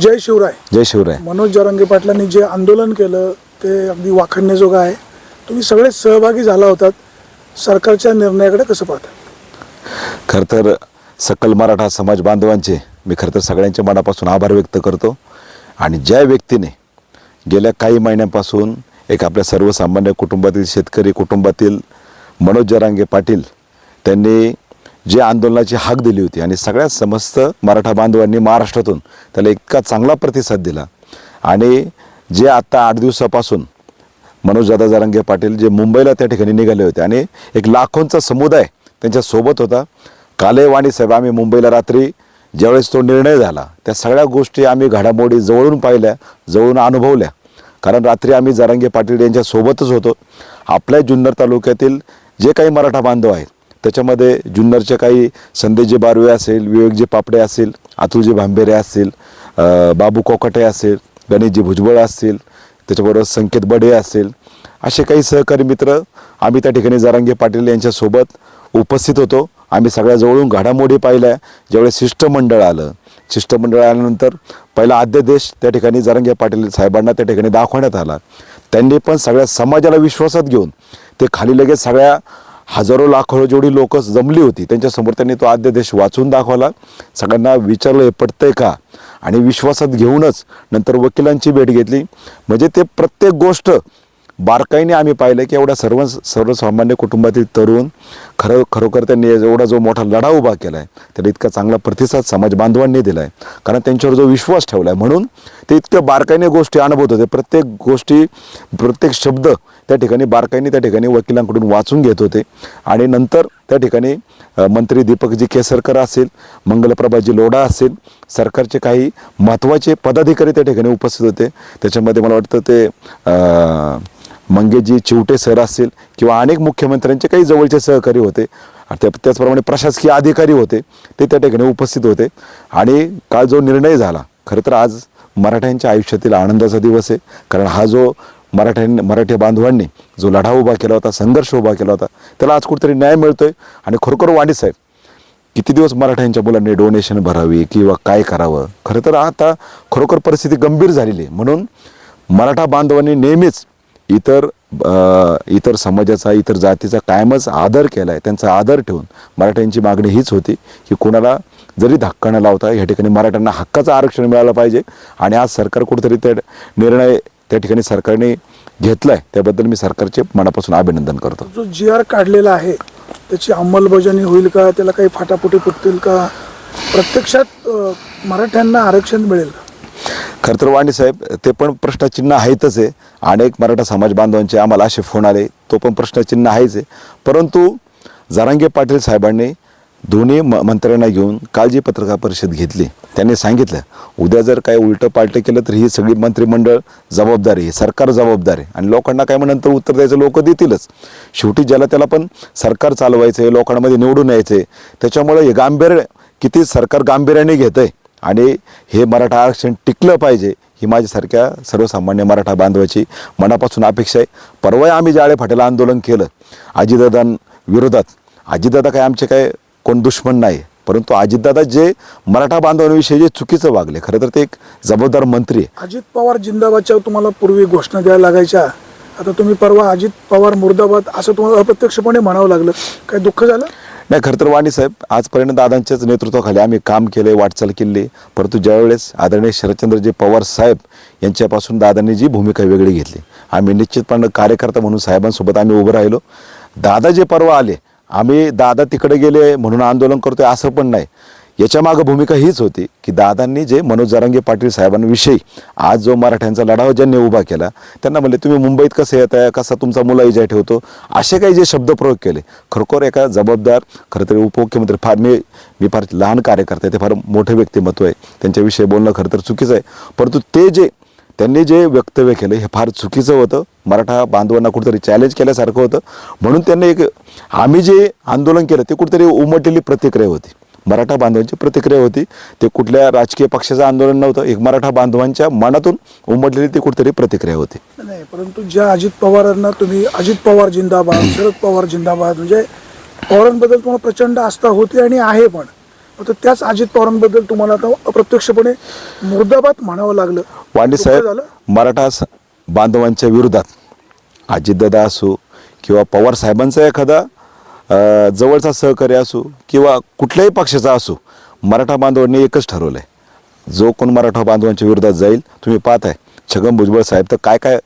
जय शिवराय. जय शिवराय. मनोज जरांगे पाटलांनी जे आंदोलन केलं ते अगदी वाखाणण्याजोगं आहे. तुम्ही सगळे सहभागी झाला होतात. सरकारच्या निर्णयाकडे कसं पाहता? खरं तर सकल मराठा समाज बांधवांचे मी खरं तर सगळ्यांच्या मनापासून आभार व्यक्त करतो. आणि ज्या व्यक्तीने गेल्या काही महिन्यांपासून एक आपल्या सर्वसामान्य कुटुंबातील शेतकरी कुटुंबातील मनोज जरांगे पाटील त्यांनी जे आंदोलनाची हाक दिली होती आणि सगळ्या समस्त मराठा बांधवांनी महाराष्ट्रातून त्याला इतका चांगला प्रतिसाद दिला. आणि जे आत्ता आठ दिवसापासून मनोज दादा पाटील जे मुंबईला त्या ठिकाणी निघाले होते आणि एक लाखोंचा समुदाय त्यांच्यासोबत होता. कालेवाणी साहेब आम्ही मुंबईला रात्री ज्यावेळेस तो निर्णय झाला त्या सगळ्या गोष्टी आम्ही घडामोडी जवळून पाहिल्या जवळून अनुभवल्या. कारण रात्री आम्ही जारंगे पाटील यांच्यासोबतच होतो. आपल्या जुन्नर तालुक्यातील जे काही मराठा बांधव आहेत त्याच्यामध्ये जुन्नरचे काही संदेशजी बारवे असेल विवेकजी पापडे असतील अतुलजी भांबेरे असतील बाबू कोकटे असेल गणेशजी भुजबळ असतील त्याच्याबरोबर संकेत बडे असेल असे काही सहकारी मित्र आम्ही त्या ठिकाणी जारांगे पाटील यांच्यासोबत उपस्थित होतो. आम्ही सगळ्या जवळून घडामोडी पाहिल्या ज्यावेळेस शिष्टमंडळ आलं. शिष्टमंडळ आल्यानंतर पहिला अध्यादेश त्या ठिकाणी जारंगे पाटील साहेबांना त्या ठिकाणी दाखवण्यात आला. त्यांनी पण सगळ्या समाजाला विश्वासात घेऊन ते खाली लगेच सगळ्या हजारो लाखो जेवढी लोक जमली होती. त्यांच्यासमोर त्यांनी तो आद्यदेश वाचून दाखवला. सगळ्यांना विचारलं हे पटतंय का? आणि विश्वासात घेऊनच नंतर वकिलांची भेट घेतली. म्हणजे ते प्रत्येक गोष्ट बारकाईने आम्ही पाहिलं की एवढ्या सर्व सर्वसामान्य कुटुंबातील तरुण खरं खरोखर त्यांनी एवढा जो मोठा लढा उभा केला आहे त्याला इतका चांगला प्रतिसाद समाज बांधवांनी दिला आहे कारण त्यांच्यावर जो विश्वास ठेवला आहे म्हणून ते इतक्या बारकाईने गोष्टी अनुभवत होते. प्रत्येक गोष्टी प्रत्येक शब्द त्या ठिकाणी बारकाईने त्या ठिकाणी वकिलांकडून वाचून घेत होते. आणि नंतर त्या ठिकाणी मंत्री दीपकजी केसरकर असेल मंगलप्रभाजी लोढा असेल सरकारचे काही महत्त्वाचे पदाधिकारी त्या ठिकाणी उपस्थित होते. त्याच्यामध्ये मला वाटतं ते मंगेजी चिवटे सर असतील किंवा अनेक मुख्यमंत्र्यांचे काही जवळचे सहकारी होते. आणि त्या त्याचप्रमाणे प्रशासकीय अधिकारी होते ते त्या ठिकाणी उपस्थित होते. आणि काल जो निर्णय झाला खरं तर आज मराठ्यांच्या आयुष्यातील आनंदाचा दिवस आहे. कारण हा जो मराठ्यांनी मराठी बांधवांनी जो लढा उभा केला होता संघर्ष उभा केला होता त्याला आज कुठेतरी न्याय मिळतोय. आणि खरोखर वाणी साहेब किती दिवस मराठ्यांच्या मुलांनी डोनेशन भरावी किंवा काय करावं? खरं तर आता खरोखर परिस्थिती गंभीर झालेली आहे. म्हणून मराठा बांधवांनी नेहमीच इतर इतर समाजाचा इतर जातीचा कायमच आदर केला आहे त्यांचा आदर ठेवून मराठ्यांची मागणी हीच होती की कोणाला जरी धक्का न लावता या ठिकाणी मराठ्यांना हक्काचं आरक्षण मिळालं पाहिजे. आणि आज सरकार कुठेतरी ते निर्णय त्या ठिकाणी सरकारने घेतला आहे त्याबद्दल मी सरकारचे मनापासून अभिनंदन करतो. जो जी आर काढलेला आहे त्याची अंमलबजावणी होईल का? त्याला काही फाटाफुटी फुटतील का? प्रत्यक्षात मराठ्यांना आरक्षण मिळेल का? खरं तर वाणी साहेब ते पण प्रश्नचिन्ह आहेतच आहे. अनेक मराठा समाज बांधवांचे आम्हाला असे फोन आले तो पण प्रश्नचिन्ह आहेच आहे. परंतु जरांगे पाटील साहेबांनी दोन्ही म मंत्र्यांना घेऊन काल जी पत्रकार परिषद घेतली त्यांनी सांगितलं उद्या जर काय उलटं पालटं केलं तर ही सगळी मंत्रिमंडळ जबाबदारी आहे सरकार जबाबदार आहे. आणि लोकांना काय मग नंतर उत्तर द्यायचं लोक देतीलच. शेवटी ज्याला त्याला पण सरकार चालवायचं आहे लोकांमध्ये निवडून यायचं आहे त्याच्यामुळे हे गांभीर्य किती सरकार गांभीर्याने घेतं आहे आणि हे मराठा आरक्षण टिकलं पाहिजे ही माझ्यासारख्या सर्वसामान्य मराठा बांधवाची मनापासून अपेक्षा आहे. परवा आम्ही जाळे फाटेला आंदोलन केलं अजितदादांविरोधात अजितदादा काय आमचे काय कोण दुश्मन नाही. परंतु अजितदादा जे मराठा बांधवांविषयी जे चुकीचं वागले खरं तर ते एक जबाबदार मंत्री आहे. अजित पवार जिंदाबादच्या तुम्हाला पूर्वी घोषणा द्यायला लागायच्या. आता तुम्ही परवा अजित पवार मुर्दाबाद असं तुम्हाला अप्रत्यक्षपणे म्हणावं लागलं. काय दुःख झालं? नाही खरं तर वाणी साहेब आजपर्यंत दादांच्याच नेतृत्वाखाली आम्ही काम केले वाटचाल केली परंतु ज्यावेळेस आदरणीय शरदचंद्रजी पवार साहेब यांच्यापासून दादांनी जी भूमिका वेगळी घेतली आम्ही निश्चितपणे कार्यकर्ता म्हणून साहेबांसोबत आम्ही उभं राहिलो. दादा जे परवा आले आम्ही दादा तिकडे गेले म्हणून आंदोलन करतोय असं पण नाही. याच्या मागं भूमिका हीच होती की दादांनी जे मनोज जरांगे पाटील साहेबांविषयी आज जो मराठ्यांचा लढाव ज्यांनी उभा केला त्यांना म्हणले तुम्ही मुंबईत कसं येत आहे? कसा तुमचा मुला इजा ठेवतो? असे काही जे शब्दप्रयोग केले. खरोखर एका जबाबदार खरं तर उपमुख्यमंत्री फार मी मी फार लहान कार्यकर्ते ते फार मोठे व्यक्तिमत्व आहे. त्यांच्याविषयी बोलणं खरं तर चुकीचं आहे. परंतु ते जे त्यांनी जे वक्तव्य केलं हे फार चुकीचं होतं. मराठा बांधवांना कुठेतरी चॅलेंज केल्यासारखं होतं. म्हणून त्यांनी एक आम्ही जे आंदोलन केलं ते कुठेतरी उमटलेली प्रतिक्रिया होती. मराठा बांधवांची प्रतिक्रिया होती. ते कुठल्या राजकीय पक्षाचं आंदोलन नव्हतं. एक मराठा बांधवांच्या मनातून उमटलेली ती कुठेतरी प्रतिक्रिया होती. नाही परंतु ज्या अजित पवारांना तुम्ही अजित पवार जिंदाबाद शरद पवार जिंदाबाद म्हणजे पवारांबद्दल तुम्हाला प्रचंड आस्था होती आणि आहे पण. आता त्याच अजित पवारांबद्दल तुम्हाला आता अप्रत्यक्षपणे मुर्दाबाद म्हणावं लागलं. वांडे दुःख साहेब मराठा स- बांधवांच्या विरोधात अजितदादा असो किंवा पवार साहेबांचा एखादा जवळचा सहकारी असो किंवा कुठल्याही पक्षाचा असो मराठा बांधवांनी एकच ठरवलं आहे जो कोण मराठा बांधवांच्या विरोधात जाईल तुम्ही पाहताय. छगन भुजबळ साहेब तर काय काय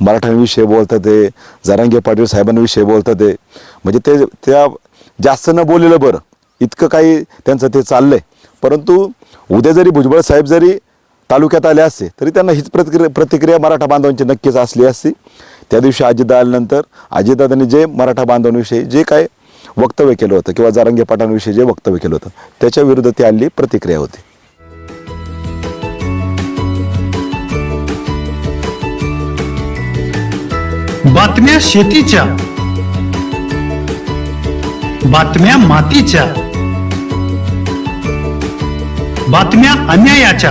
मराठ्यांविषयी बोलतात ते जरांगे पाटील साहेबांविषयी बोलतात ते म्हणजे ते त्या जास्त न बोललेलं बरं. इतकं काही त्यांचं ते चाललंय. परंतु उद्या जरी भुजबळ साहेब जरी तालुक्यात आले असते तरी त्यांना हीच प्रतिक्रिया प्रतिक्रिया मराठा बांधवांची नक्कीच असली असती. त्या दिवशी अजितदा आल्यानंतर अजितदादांनी जे मराठा बांधवांविषयी जे काय वक्तव्य केलं होतं किंवा जारंगे पाटांविषयी जे वक्तव्य केलं होतं त्याच्या विरुद्ध ती आणली प्रतिक्रिया होती. बातम्या शेतीच्या बातम्या मातीच्या बातम्या अन्यायाच्या.